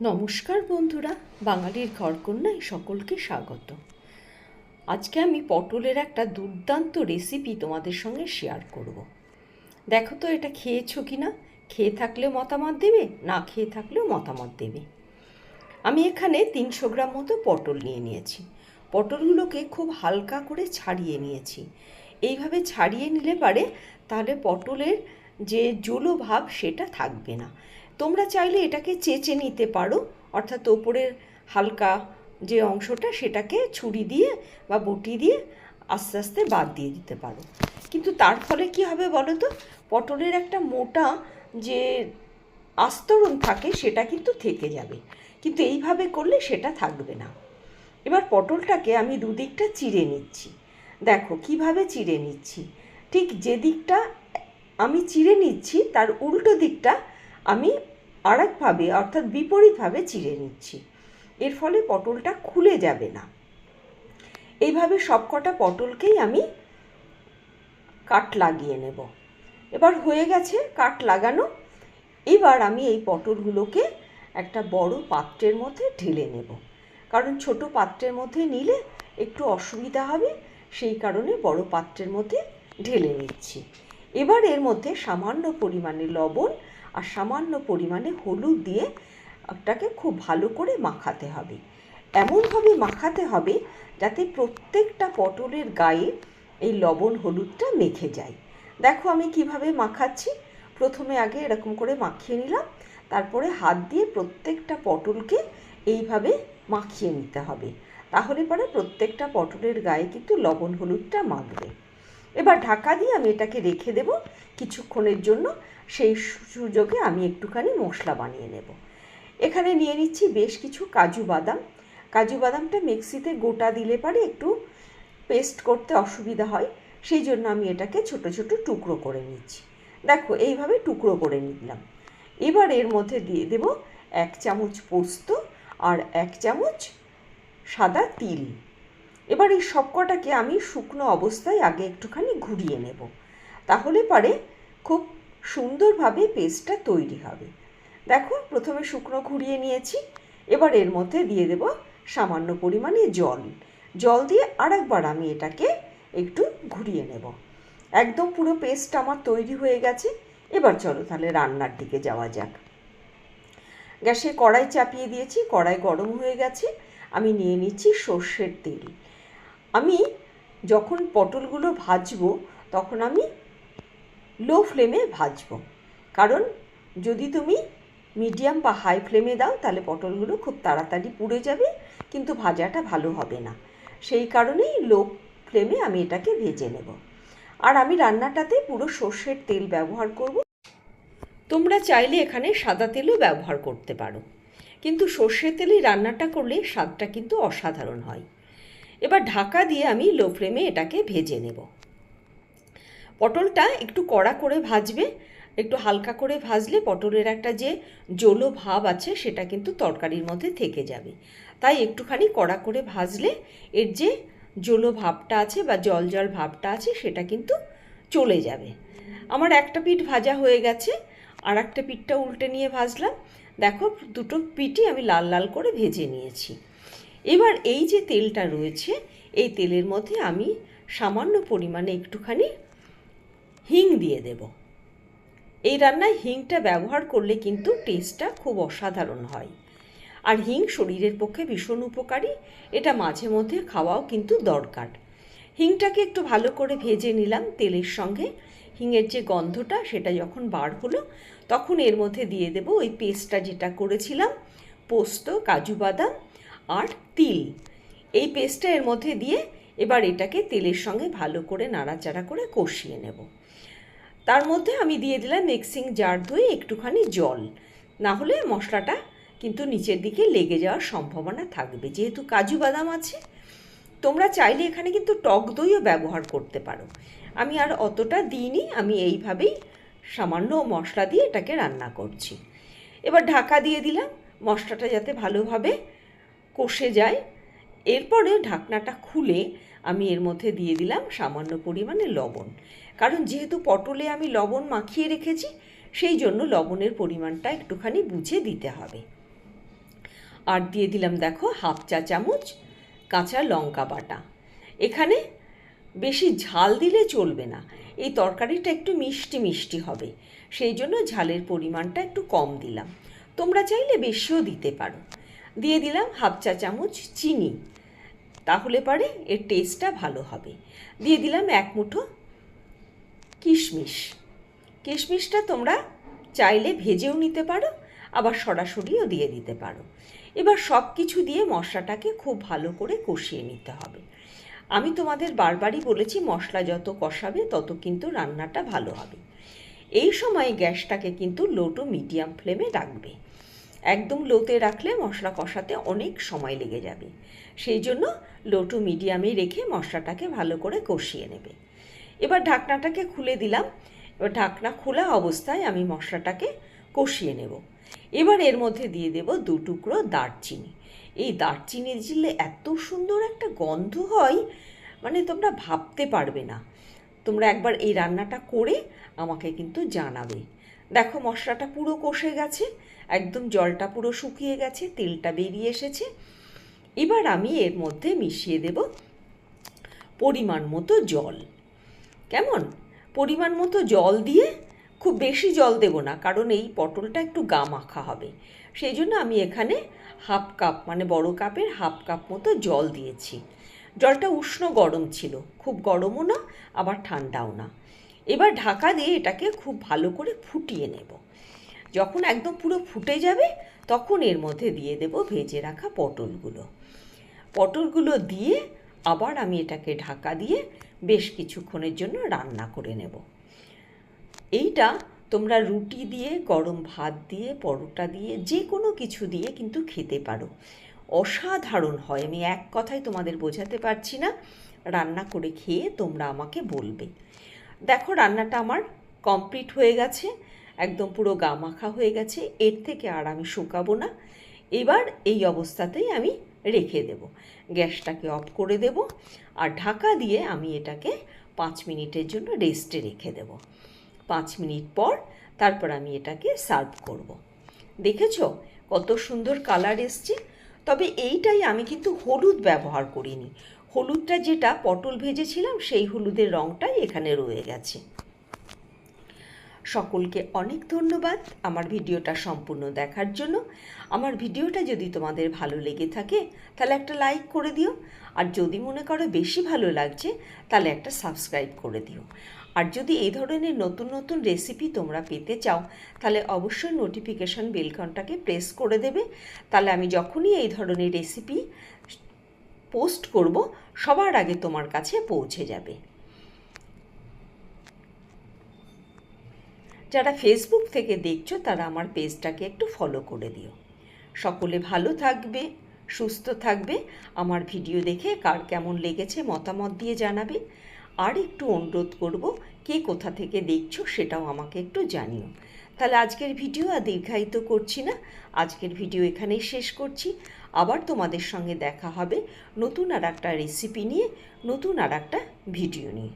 নমস্কার বন্ধুরা, বাঙালির ঘরকন্যায় সকলকে স্বাগত। আজকে আমি পটলের একটা দুর্দান্ত রেসিপি তোমাদের সঙ্গে শেয়ার করব। দেখো তো এটা খেয়েছো কি না খেয়ে থাকলেও মতামত দেবে, না খেয়ে থাকলেও মতামত দেবে। আমি এখানে তিনশো গ্রাম মতো পটল নিয়ে নিয়েছি। পটলগুলোকে খুব হালকা করে ছাড়িয়ে নিয়েছি। এইভাবে ছাড়িয়ে নিলে পারে তাহলে পটলের যে জলো ভাব সেটা থাকবে না। তোমরা চাইলে এটাকে চেঁচে নিতে পারো। অর্থাৎ ওপরের হালকা যে অংশটা সেটাকে ছুরি দিয়ে বা বটি দিয়ে আস্তে আস্তে বাদ দিয়ে দিতে পারো। কিন্তু তার ফলে কি হবে বলো তো? পটলের একটা মোটা যে আস্তরণ থাকে সেটা কিন্তু থেকে যাবে। কিন্তু এইভাবে করলে সেটা থাকবে না। এবার পটলটাকে আমি দুদিকটা চিড়ে নিচ্ছি। দেখো কীভাবে চিড়ে নিচ্ছি। ঠিক যে দিকটা আমি চিড়ে নিচ্ছি, তার উল্টো দিকটা আমি আরেকভাবে, অর্থাৎ বিপরীতভাবে চিড়ে নিচ্ছি। এর ফলে পটলটা খুলে যাবে না। এইভাবে সবকটা পটলকেই আমি কাট লাগিয়ে নেব। এবার হয়ে গেছে কাট লাগানো। এবার আমি এই পটলগুলোকে একটা বড় পাত্রের মধ্যে ঢেলে নেব। কারণ ছোট পাত্রের মধ্যে নিলে একটু অসুবিধা হবে, সেই কারণে বড় পাত্রের মধ্যে ঢেলে নিচ্ছি। এবার এর মধ্যে সামান্য পরিমাণে লবণ আর সামান্য পরিমাণে হলুদ দিয়ে ওটাকে খুব ভালো করে মাখাতে হবে। এমনভাবে মাখাতে হবে যাতে প্রত্যেকটা পটলের গায়ে এই লবণ হলুদটা মেখে যায়। দেখো আমি কীভাবে মাখাচ্ছি। প্রথমে আগে এরকম করে মাখিয়ে নিলাম, তারপরে হাত দিয়ে প্রত্যেকটা পটলকে এইভাবে মাখিয়ে নিতে হবে। তাহলে পরে প্রত্যেকটা পটলের গায়ে কিন্তু লবণ হলুদটা মাখবে। এবার ঢাকা দিয়ে আমি এটাকে রেখে দেব কিছুক্ষণের জন্য। সেই সুযোগে আমি একটুখানি মশলা বানিয়ে নেব। এখানে নিয়ে নিচ্ছি বেশ কিছু কাজু বাদাম। কাজু বাদামটা মিক্সিতে গোটা দিলে পারে একটু পেস্ট করতে অসুবিধা হয়। সেই জন্য আমি এটাকে ছোট ছোট টুকরো করে নিচ্ছি। দেখো, এইভাবে টুকরো করে নিলাম। এবার এর মধ্যে দিয়ে দেব এক চামচ পোস্ত আর এক চামচ সাদা তিল। এবার এই সবকটাকে আমি শুকনো অবস্থায় আগে একটুখানি ঘুরিয়ে নেব। তাহলে পরে খুব সুন্দরভাবে পেস্টটা তৈরি হবে। দেখো, প্রথমে শুকনো ঘুরিয়ে নিয়েছি, এবার এর মধ্যে দিয়ে দেব সামান্য পরিমাণে জল। জল দিয়ে আরেকবার আমি এটাকে একটু ঘুরিয়ে নেব। একদম পুরো পেস্ট আমার তৈরি হয়ে গেছে, এবার চলো তাহলে রান্নার দিকে যাওয়া যাক। গ্যাসে কড়াই চাপিয়ে দিয়েছি, কড়াই গরম হয়ে গেছে, আমি নিয়ে নিচ্ছি সর্ষের তেল। আমি যখন পটলগুলো ভাজবো, তখন আমি লো ফ্লেমে ভাজবো। কারণ যদি তুমি মিডিয়াম বা হাই ফ্লেমে দাও, তাহলে পটলগুলো খুব তাড়াতাড়ি পুড়ে যাবে, কিন্তু ভাজাটা ভালো হবে না। সেই কারণেই লো ফ্লেমে আমি এটাকে ভেজে নেব। আর আমি রান্নাটাতে পুরো সর্ষের তেল ব্যবহার করব। তোমরা চাইলে এখানে সাদা তেলও ব্যবহার করতে পারো। কিন্তু সর্ষের তেলেই রান্নাটা করলে স্বাদটা কিন্তু অসাধারণ হয়। এবার ঢাকা দিয়ে আমি লো ফ্লেমে এটাকে ভেজে নেব। পটলটা একটু কড়া করে ভাজবে, একটু হালকা করে ভাজলে পটলের একটা যে জলো ভাব আছে সেটা কিন্তু তরকারির মধ্যে থেকে যাবে। তাই একটুখানি কড়া করে ভাজলে এর যে জলো ভাবটা আছে বা জল জল ভাবটা আছে সেটা কিন্তু চলে যাবে। আমার একটা পিঠ ভাজা হয়ে গেছে আর একটা পিঠটা উল্টে নিয়ে ভাজলাম। দেখো দুটো পিঠই আমি লাল লাল করে ভেজে নিয়েছি। এবার এই যে তেলটা রয়েছে, এই তেলের মধ্যে আমি সামান্য পরিমাণে একটুখানি হিং দিয়ে দেব। এই রান্নায় হিংটা ব্যবহার করলে কিন্তু টেস্টটা খুব অসাধারণ হয়। আর হিং শরীরের পক্ষে ভীষণ উপকারী, এটা মাঝে মধ্যে খাওয়াও কিন্তু দরকার। হিংটাকে একটু ভালো করে ভেজে নিলাম তেলের সঙ্গে। হিঙের যে গন্ধটা, সেটা যখন বার হলো, তখন এর মধ্যে দিয়ে দেব ওই পেস্টটা যেটা করেছিলাম, পোস্ত, কাজু বাদাম আর তিল। এই পেস্টটা এর মধ্যে দিয়ে এবার এটাকে তেলের সঙ্গে ভালো করে নাড়াচাড়া করে কষিয়ে নেব। তার মধ্যে আমি দিয়ে দিলাম মিক্সিং জার ধুয়ে একটুখানি জল। না হলে মশলাটা কিন্তু নিচের দিকে লেগে যাওয়ার সম্ভাবনা থাকবে। যেহেতু কাজু বাদাম আছে, তোমরা চাইলে এখানে কিন্তু টক দইও ব্যবহার করতে পারো। আমি আর অতটা দিইনি, আমি এইভাবেই সামান্য মশলা দিয়ে এটাকে রান্না করছি। এবার ঢাকা দিয়ে দিলাম। মশলাটা যাতে ভালোভাবে কষে যায়। এরপরে ঢাকনাটা খুলে আমি এর মধ্যে দিয়ে দিলাম সামান্য পরিমাণে লবণ। কারণ যেহেতু পটলে আমি লবণ মাখিয়ে রেখেছি, সেই জন্য লবণের পরিমাণটা একটুখানি বুঝে দিতে হবে। আর দিয়ে দিলাম দেখো হাফ চা চামচ কাঁচা লঙ্কা বাটা। এখানে বেশি ঝাল দিলে চলবে না। এই তরকারিটা একটু মিষ্টি মিষ্টি হবে। সেই জন্য ঝালের পরিমাণটা একটু কম দিলাম। তোমরা চাইলে বেশিও দিতে পারো। দিয়ে দিলাম হাফ চা চামচ চিনি। তাহলে পারে এর টেস্টটা ভালো হবে। দিয়ে দিলাম এক মুঠো কিশমিশ। কিশমিশটা তোমরা চাইলে ভেজেও নিতে পারো, আবার সরাসরিও দিয়ে দিতে পারো। এবার সব কিছু দিয়ে মশলাটাকে খুব ভালো করে কষিয়ে নিতে হবে। আমি তোমাদের বারবারই বলেছি, মশলা যত কষাবে তত কিন্তু রান্নাটা ভালো হবে। এই সময় গ্যাসটাকে কিন্তু লো টু মিডিয়াম ফ্লেমে রাখবে। একদম লোতে রাখলে মশলা কষাতে অনেক সময় লেগে যাবে। সেই জন্য লো টু মিডিয়ামে রেখে মশলাটাকে ভালো করে কষিয়ে নেবে। এবার ঢাকনাটাকে খুলে দিলাম। এবার ঢাকনা খোলা অবস্থায় আমি মশলাটাকে কষিয়ে নেব। এবার এর মধ্যে দিয়ে দেব দু টুকরো দারচিনি। এই দারচিনি দিলে এত সুন্দর একটা গন্ধ হয় মানে তোমরা ভাবতে পারবে না। তোমরা একবার এই রান্নাটা করে আমাকে কিন্তু জানাবে। দেখো মশলাটা পুরো কষে গেছে, একদম জলটা পুরো শুকিয়ে গেছে, তেলটা বেরিয়ে এসেছে। এবার আমি এর মধ্যে মিশিয়ে দেব পরিমাণ মতো জল। কেমন? পরিমাণ মতো জল দিয়ে খুব বেশি জল দেব না, কারণ এই পটলটা একটু গা মাখা হবে। সেই জন্য আমি এখানে হাফ কাপ মানে বড় কাপের হাফ কাপ মতো জল দিয়েছি। জলটা উষ্ণ গরম ছিল, খুব গরমও না, আবার ঠান্ডাও না। এবার ঢাকা দিয়ে এটাকে খুব ভালো করে ফুটিয়ে নেব। যখন একদম পুরো ফুটে যাবে, তখন এর মধ্যে দিয়ে দেব ভেজে রাখা পটলগুলো। পটলগুলো দিয়ে আবার আমি এটাকে ঢাকা দিয়ে বেশ কিছুক্ষণের জন্য রান্না করে নেব। এইটা তোমরা রুটি দিয়ে, গরম ভাত দিয়ে, পরোটা দিয়ে, যে কোনো কিছু দিয়ে কিন্তু খেতে পারো। অসাধারণ হয়, আমি এক কথায় তোমাদের বোঝাতে পারছি না। রান্না করে খেয়ে তোমরা আমাকে বলবে। দেখো, রান্নাটা আমার কমপ্লিট হয়ে গেছে, একদম পুরো গা মাখা হয়ে গেছে, এর থেকে আর আমি শুকাবো না। এবার এই অবস্থাতেই আমি রেখে দেব। গ্যাসটাকে অফ করে দেব আর ঢাকা দিয়ে আমি এটাকে পাঁচ মিনিটের জন্য রেস্টে রেখে দেব। পাঁচ মিনিট পর তারপর আমি এটাকে সার্ভ করব। দেখেছ কত সুন্দর কালার এসছে? তবে এইটাই আমি কিন্তু হলুদ ব্যবহার করিনি। হলুদটা যেটা পটল ভেজেছিলাম, সেই হলুদের রঙটাই এখানে রয়ে গেছে। সকলকে অনেক ধন্যবাদ আমার ভিডিওটা সম্পূর্ণ দেখার জন্য। আমার ভিডিওটা যদি তোমাদের ভালো লেগে থাকে, তাহলে একটা লাইক করে দিও। আর যদি মনে করো বেশি ভালো লাগছে, তাহলে একটা সাবস্ক্রাইব করে দিও। আর যদি এই ধরনের নতুন নতুন রেসিপি তোমরা পেতে চাও, তাহলে অবশ্যই নোটিফিকেশন বেলকনটাকে প্রেস করে দেবে। তাহলে আমি যখনই এই ধরনের রেসিপি পোস্ট করব, সবার আগে তোমার কাছে পৌঁছে যাবে। যারা ফেসবুক থেকে দেখছ, তারা আমার পেজটাকে একটু ফলো করে দিও। সকলে ভালো থাকবে, সুস্থ থাকবে। আমার ভিডিও দেখে কার কেমন লেগেছে মতামত দিয়ে জানাবে। আর একটু অনুরোধ করব, কে কোথা থেকে দেখছ সেটাও আমাকে একটু জানিও। তাহলে আজকের ভিডিও আর দীর্ঘায়িত করছি না। আজকের ভিডিও এখানেই শেষ করছি। আবার তোমাদের সঙ্গে দেখা হবে নতুন আর একটা রেসিপি নিয়ে, নতুন আর একটা ভিডিও নিয়ে।